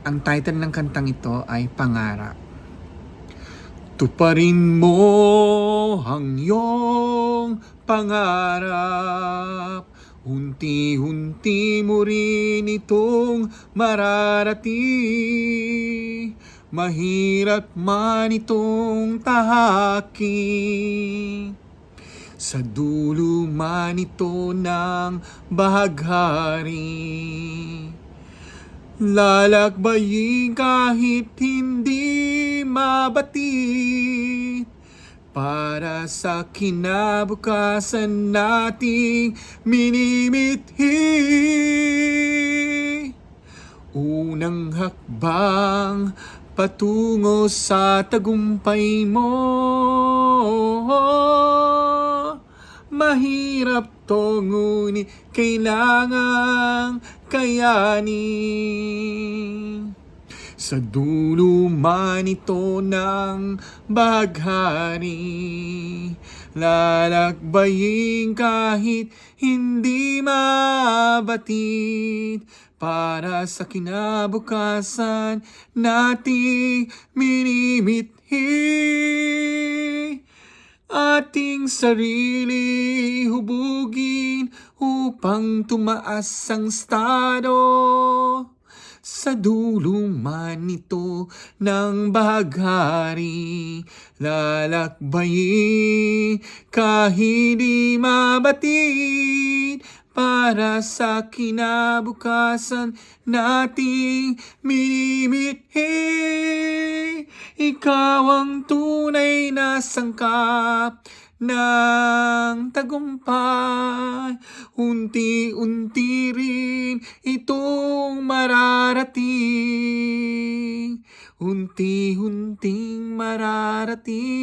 Ang title ng kantang ito ay Pangarap. Tuparin mo ang iyong pangarap. Unti-unti mo rin itong mararating. Mahirap man itong tahaking. Sa dulo man ito ng bahaghari. Lalakbayin kahit hindi mabatid para sa kinabukasan nating minimithi. Unang hakbang patungo sa tagumpay mo. Mahirap to ngunit kailangang kayanin. Sa dulo man ito ng baghari Lalakbayin kahit hindi mabatid Para sa kinabukasan nating minimithi Ating sarili hubugin upang tumaas ang estado. Sa dulo man ito ng bahaghari lalakbayin kahit di mabatid. Para sa kinabukasan nating minimithi ikaw ang tunay na sangkap ng tagumpay. Unti-unti rin itong mararating. Unti-unting mararating